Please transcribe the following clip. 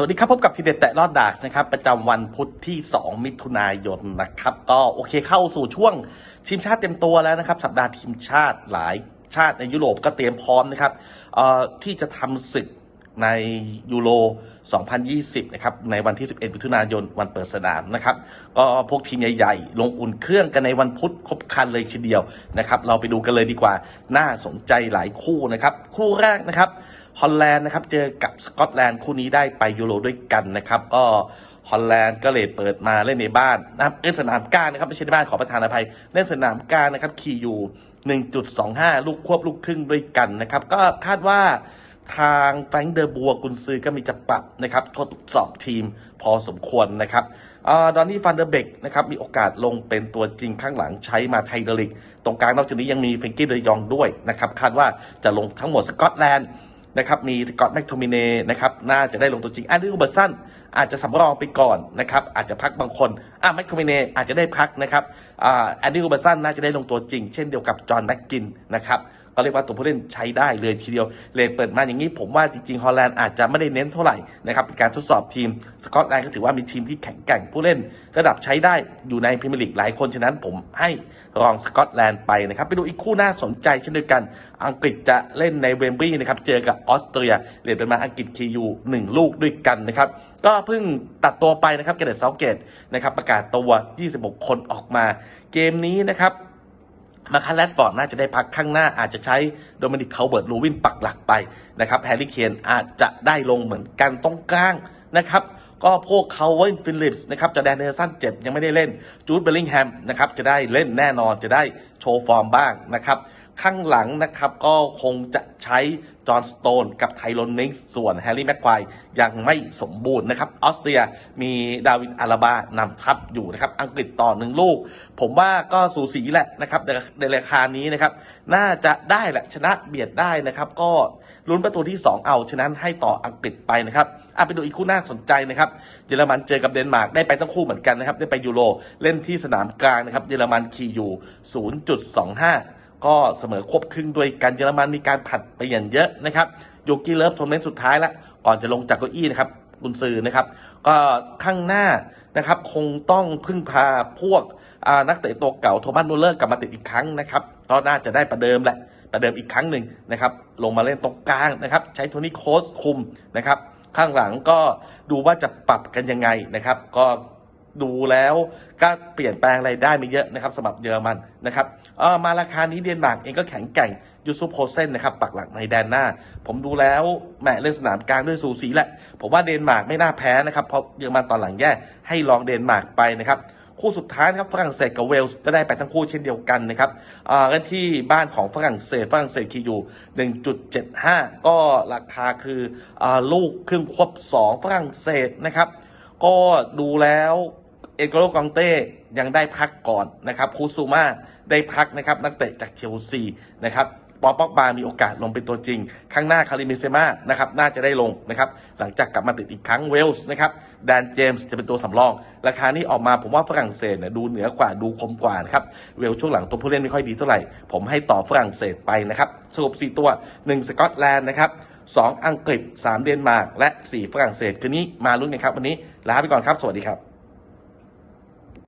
สวัสดีครับพบกับทีเด็ดแตะรอดดากนะครับ ประจำวันพุธที่ 2 มิถุนายนนะครับ ก็โอเคเข้าสู่ช่วงทีมชาติเต็มตัวแล้วนะครับ สัปดาห์ทีมชาติหลายชาติในยุโรปก็เตรียมพร้อมนะครับที่จะทำศึกในยูโร 2020 นะครับ ในวันที่ 11 มิถุนายน วันเปิดสนามนะครับ ก็พวกทีมใหญ่ ๆ ลงอุ่นเครื่องกันในวันพุธครบคันเลยทีเดียวนะครับ เราไปดูกันเลยดีกว่า น่าสนใจหลายคู่นะครับ คู่แรกนะครับ ฮอลแลนด์นะครับเจอกับสกอตแลนด์คู่นี้ได้ไปยูโรด้วยกันนะครับก็ฮอลแลนด์ก็เลยเปิดมาเล่นในบ้านนะครับเล่นสนามกลางนะครับไม่ใช่ในบ้านขอประทานอภัย เล่นสนามกลางนะครับขี่อยู่ 1.25 ลูกควบลูกครึ่งด้วยกันนะครับ ก็คาดว่าทางแฟงเดอร์บัวกุนซือก็มีจะปรับนะครับทดสอบทีมพอสมควรนะครับอาดอนนี่ฟันเดอร์เบกนะครับมีโอกาสลงเป็นตัวจริงข้างหลังใช้มาไทเดลิก ตรงกลางนอกจากนี้ยังมีเฟงกี้เดยองด้วยนะครับคาดว่าจะลงทั้งหมดสกอตแลนด์ นะครับมีสกอตแมคโทมิเนนะครับน่าจะได้ลงตัวจริงอันนี้อุบสันอาจจะสำรองไปก่อนนะครับอาจจะพักบางคนอะแมคโทมิเนอาจจะได้พักนะครับอ่าแอนดี้อุบสันน่าจะได้ลงตัวจริง เช่นเดียวกับจอห์นแม็กกินนะครับ ก็เรียกว่าตัวผู้เล่นใช้ได้เลยทีเดียวเลยเปิดมาอย่างนี้ผมว่าจริงๆฮอลแลนด์อาจจะไม่ได้เน้นเท่าไหร่นะครับเป็นการทดสอบทีมสกอตแลนด์ก็ถือว่ามีทีมที่แข็งแกร่งผู้เล่น ระดับใช้ได้อยู่ในพรีเมียร์ลีกหลายคนฉะนั้นผมให้รองสกอตแลนด์ไปนะครับไปดูอีกคู่น่าสนใจเช่นเดียวกัน อังกฤษจะเล่นในเวมบลีย์นะครับเจอกับออสเตรียเรียนเป็นมาอังกฤษคียูหนึ่งลูกด้วยกันนะครับก็เพิ่งตัดตัวไปนะครับเกเรตเซาเกตนะครับประกาศตัว 26 คนออกมา เกมนี้นะครับ มาคันแรดฟอร์ดน่าจะได้พักข้างหน้าอาจจะใช้โดมินิกเคาเบิร์ตลูวินปักหลักไปนะครับแฮร์รี่เคนอาจจะได้ลงเหมือนกันตรงกลางนะครับก็พวกเขาเวนฟิลิปส์นะครับจะแดนเนอร์สันเจ็บยังไม่ได้เล่นจูดเบลลิงแฮมนะครับจะได้เล่นแน่นอนจะได้โชว์ฟอร์มบ้างนะครับ ข้างหลังนะครับก็คงจะใช้จอห์นสโตนกับไทโรนนิกส์ส่วนแฮร์รี่แม็กควายยังไม่สมบูรณ์นะครับออสเตรียมีดาวินอาราบานำทัพอยู่นะครับ อังกฤษต่อหนึ่งลูก ผมว่าก็สูสีแหละนะครับในในราคานี้นะครับ น่าจะได้แหละชนะเบียดได้นะครับ ก็ลุ้นประตูที่ 2 เอาฉะนั้นให้ต่ออังกฤษไปนะครับอะไปดูอีกคู่น่าสนใจนะครับเยอรมันเจอกับเดนมาร์กได้ไปทั้งคู่เหมือนกันนะครับ ได้ไปยูโรเล่นที่สนามกลางนะครับเยอรมันขี่อยู่0.25 ก็เสมอควบครึ่งด้วยกันเยอรมันมีการผัดไปอย่างเยอะนะครับโยกี้เลิฟทัวร์นเมนต์สุดท้ายล้วก่อนจะลงจากเก้าอี้นะครับกุนซือนะครับ ก็ข้างหน้านะครับคงต้องพึ่งพาพวกนักเตะตัวเก่าโทมัสมูเลอร์กลับมาติดอีกครั้งนะครับก็น่าจะได้ประเดิมแหละประเดิมอีกครั้งหนึ่งนะครับ ลงมาเล่นตรงกลางนะครับ ใช้โทนี่โคสคุมนะครับ ข้างหลังก็ดูว่าจะปรับกันยังไงนะครับ ก็ ดูแล้วก็เปลี่ยนแปลงอะไรได้ไม่เยอะนะครับสำหรับเยอรมันนะครับเออมาราคานี้เดนมาร์กเองก็แข็งแกร่งยูซุปโพเซนนะครับปักหลักในแดนหน้า ผมดูแล้วแหมเล่นสนามกลางด้วยสูสีแหละผมว่าเดนมาร์กไม่น่าแพ้นะครับเพราะเยอรมันตอนหลังแย่ให้ลองเดนมาร์กไปนะครับคู่สุดท้ายนะครับฝรั่งเศสกับเวลส์ก็ได้ไปทั้งคู่เช่นเดียวกันนะครับอ่ากันที่บ้านของฝรั่งเศสฝรั่งเศสคีอยู่ 1.75 ก็ราคาคืออาลูกครึ่งควบ 2 ฝรั่งเศสนะครับ ก็ดูแล้วเอกโรกองเต้ยังได้พักก่อนนะครับคูซูมาได้พักนะครับนักเตะจากเชลซีนะครับปอปอกบามีโอกาสลงเป็นตัวจริง ข้างหน้าคาริมิเซมานะครับน่าจะได้ลงนะครับหลังจากกลับมาติดอีกครั้งเวลส์นะครับแดนเจมส์จะเป็นตัวสำรอง ราคานี้ออกมาผมว่าฝรั่งเศสเนี่ยดูเหนือกว่าดูคมกว่านะครับเวลส์ช่วงหลังตัวผู้เล่นไม่ค่อยดีเท่าไหร่ ผมให้ต่อฝรั่งเศสไปนะครับสรุป4ตัว 1 สกอตแลนด์นะครับ 2 อังกฤษ 3 เดนมาร์ก และ 4 ฝรั่งเศส คืนนี้มาลุ้นกันครับ วันนี้ลาไปก่อนครับ สวัสดีครับ